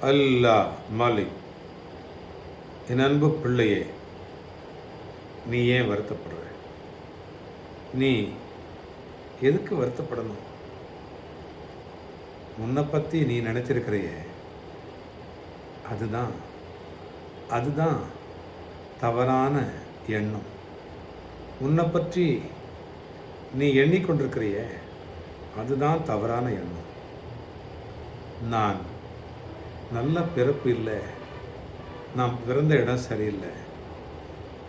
அல்லா மாலிக் என் அன்பு பிள்ளையே நீ ஏன் வருத்தப்படுற? நீ எதுக்கு வருத்தப்படணும்? உன்னை பற்றி நீ நினச்சிருக்கிறையே அதுதான் அதுதான் தவறான எண்ணம். உன்னை பற்றி நீ எண்ணிக்கொண்டிருக்கிறையே அதுதான் தவறான எண்ணம். நான் நல்ல பிறப்பு இல்லை. நான் பிறந்த இடம் சரியில்லை.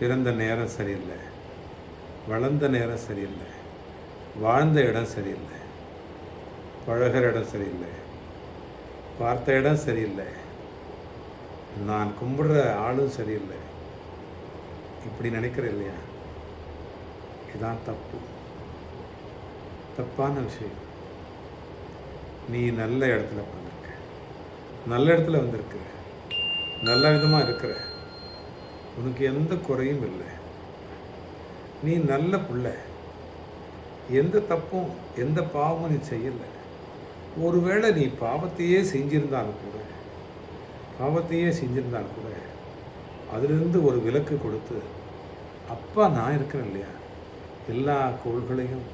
பிறந்த நேரம் சரியில்லை. வளர்ந்த நேரம் சரியில்லை. வாழ்ந்த இடம் சரியில்லை. பழகிற இடம் சரியில்லை. பார்த்த இடம் சரியில்லை. நான் கும்பிடுற ஆளும் சரியில்லை. இப்படி நினைக்கிற இல்லையா? இதுதான் தப்பு. தப்பான விஷயம். நீ நல்ல இடத்துல நல்ல இடத்துல வந்திருக்கிற. நல்ல விதமாக இருக்கிற. உனக்கு எந்த குறையும் இல்லை. நீ நல்ல பிள்ள. எந்த தப்பும் எந்த பாவமும் நீ செய்யலை. ஒருவேளை நீ பாவத்தையே செஞ்சிருந்தாலும் கூட பாவத்தையே செஞ்சிருந்தாலும் கூட அதிலிருந்து ஒரு விலக்கு கொடுத்து அப்பா நான் இருக்கிறேன் இல்லையா? எல்லா கோள்களையும்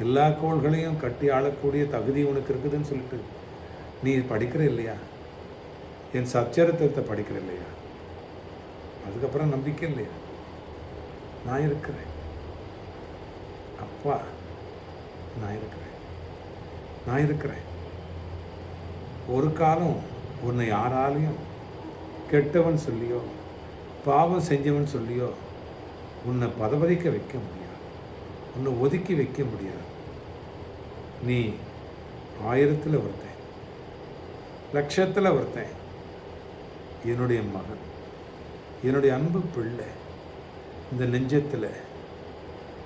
எல்லா கோள்களையும் கட்டி ஆளக்கூடிய தகுதி உனக்கு இருக்குதுன்னு சொல்லிட்டு நீ படிக்கிற இல்லையா? என் சச்சரித்திரத்தை படிக்கிற இல்லையா? அதுக்கப்புறம் நம்பிக்கை இல்லையா? நான் இருக்கிறேன். அப்பா நான் இருக்கிறேன். நான் இருக்கிறேன். ஒரு காலம் உன்னை யாராலையும் கெட்டவன் சொல்லியோ பாவம் செஞ்சவன் சொல்லியோ உன்னை பதவதிக்க வைக்க முடியாது. உன்னை ஒதுக்கி வைக்க முடியாது. நீ ஆயிரத்தில் ஒருத்தன். லட்சத்தில் ஒருத்தன். என்னுடைய மகன். என்னுடைய அன்பு பிள்ளை. இந்த நெஞ்சத்தில்.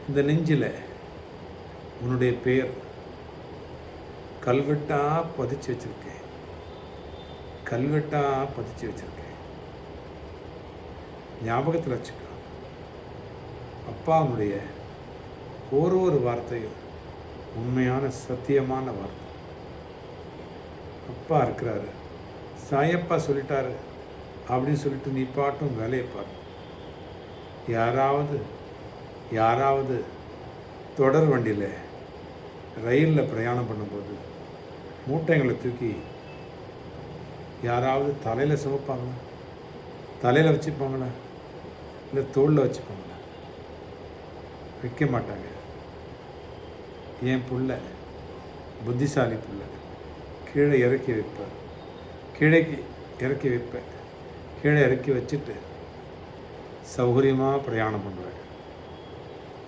இந்த நெஞ்சில். உன்னுடைய பேர். கல்வெட்டாக பதிச்சு வச்சுருக்கேன். கல்வெட்டாக பதிச்சு வச்சுருக்கேன். ஞாபகத்தில் வச்சுக்கோ. அப்பாவுடைய ஒரு ஒரு வார்த்தையும் உண்மையான சத்தியமான வார்த்தை. அப்பா இருக்கிறாரு. சாயப்பா சொல்லிட்டாரு. அப்படின்னு சொல்லிட்டு நீ பாட்டும் வேலையை பாரு. யாராவது யாராவது தொடர் வண்டியில் ரயிலில் பிரயாணம் பண்ணும்போது மூட்டைங்களை தூக்கி யாராவது தலையில் சுமப்பாங்களா? தலையில் வச்சுப்பாங்களா? இல்லை தோளில் வச்சுப்பாங்களா? வைக்க மாட்டாங்க. என் புள்ள? புத்திசாலி புள்ள. கீழே இறக்கி வைப்பேன். கீழே இறக்கி வைப்பேன். கீழே இறக்கி வச்சுட்டு சௌகரியமாக பிரயாணம் பண்ணுவேன்.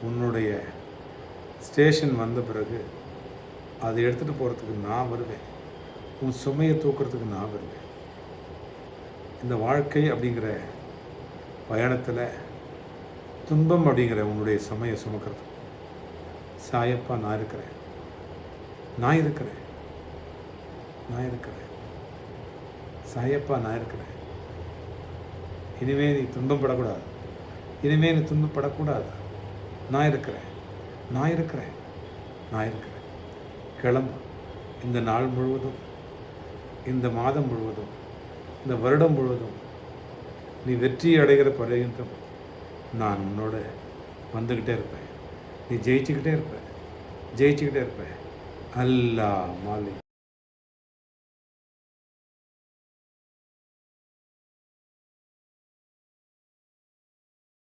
உன்னுடைய ஸ்டேஷன் வந்த பிறகு அதை எடுத்துகிட்டு போகிறதுக்கு நான் வருவேன். உன் சுமையை தூக்கிறதுக்கு நான் வருவேன். இந்த வாழ்க்கை அப்படிங்கிற பயணத்தில் துன்பம் அப்படிங்கிற உன்னுடைய சுமையை சுமக்கிறது. சாயப்பா நான் இருக்கிறேன். நான் இருக்கிறேன். நான் இருக்கிறேன். சாயப்பா நான் இருக்கிறேன். இனிமே நீ துன்பப்படக்கூடாது. இனிமே நீ துன்பப்படக்கூடாது. நான் இருக்கிறேன். நான் இருக்கிறேன். நான் இருக்கிறேன். கிளம்பு. இந்த நாள் முழுவதும் இந்த மாதம் முழுவதும் இந்த வருடம் முழுவதும் நீ வெற்றி அடைகிற பர்யந்தம் நான் உன்னோட வந்துக்கிட்டே இருப்பேன். நீ ஜெயிச்சுக்கிட்டே இருப்ப. ஜெயிச்சுக்கிட்டே இருப்ப. அல்லா மாலிக்.